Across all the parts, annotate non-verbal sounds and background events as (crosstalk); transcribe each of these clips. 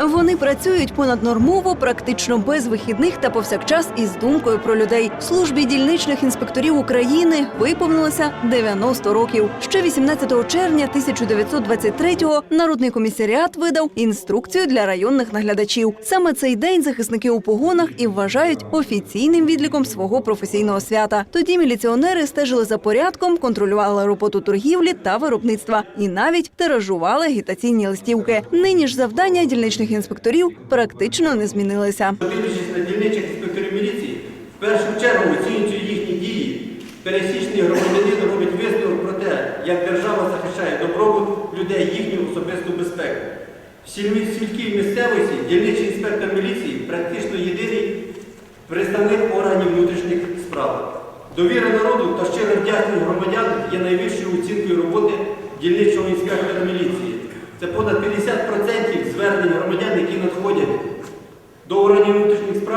Вони працюють понаднормово, практично без вихідних та повсякчас із думкою про людей. Службі дільничних інспекторів України виповнилося 90 років. Ще 18 червня 1923-го народний комісаріат видав інструкцію для районних наглядачів. Саме цей день захисники у погонах і вважають офіційним відліком свого професійного свята. Тоді міліціонери стежили за порядком, контролювали роботу торгівлі та виробництва і навіть тиражували агітаційні листівки. Нині ж завдання дільничних інспекторів практично не змінилися. Дивлячись на дільничих інспекторів міліції, в першу чергу оцінюючи їхні дії, пересічний громадянин робить висновок про те, як держава захищає добробут людей, їхню особисту безпеку. В сільській місцевості дільничий інспектор міліції практично єдиний представник органів внутрішніх справ. Довіра народу та щира вдячність громадян є найвищою оцінкою роботи дільничого інспектора міліції. Це понад 50% звернень громадян, які надходять до органів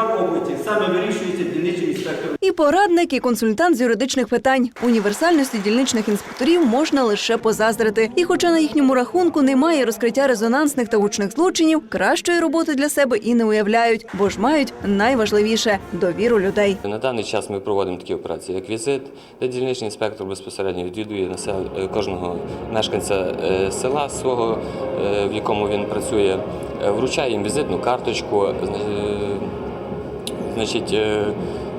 справ області, саме вирішується дільничим інспектором. І порадник, і консультант з юридичних питань. Універсальності дільничних інспекторів можна лише позаздрити. І хоча на їхньому рахунку немає розкриття резонансних та гучних злочинів, кращої роботи для себе і не уявляють, бо ж мають найважливіше довіру людей. На даний час ми проводимо такі операції, як візит, де дільничний інспектор безпосередньо відвідує насел- е, кожного мешканця е, села свого, е, в якому він працює, е, вручає їм візитну карточку, значить, е,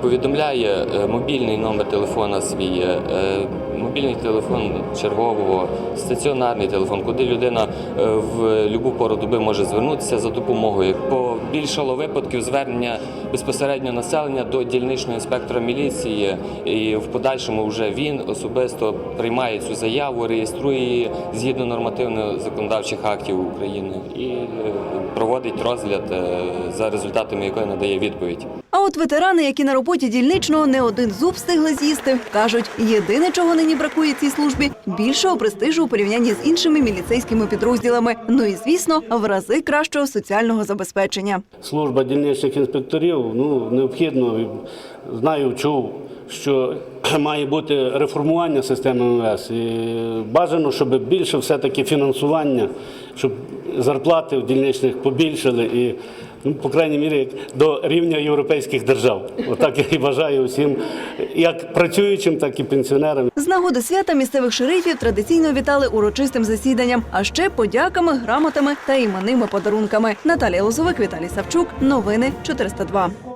повідомляє е, мобільний номер телефона свій, е, мобільний телефон чергового, стаціонарний телефон, куди людина е, в будь-яку пору доби може звернутися за допомогою. Побільшало випадків звернення безпосередньо населення до дільничного інспектора міліції, і в подальшому вже він особисто приймає цю заяву, реєструє її згідно нормативно-законодавчих актів України і е, проводить розгляд, е, за результатами якої надає відповідь. От ветерани, які на роботі дільничного не один зуб встигли з'їсти, кажуть, єдине, чого нині бракує цій службі більшого престижу у порівнянні з іншими міліцейськими підрозділами. Ну і звісно, в рази кращого соціального забезпечення. Служба дільничних інспекторів ну, необхідно, знаю, чув, що (clears throat) має бути реформування системи МВС. І бажано, щоб більше все-таки фінансування, щоб зарплати у дільничних побільшили і, ну, по крайній мірі, до рівня європейських держав. Отак я і бажаю усім, як працюючим, так і пенсіонерам. З нагоди свята місцевих шерифів традиційно вітали урочистим засіданням, а ще подяками, грамотами та іменними подарунками. Наталія Лозовик, Віталій Савчук. Новини 402.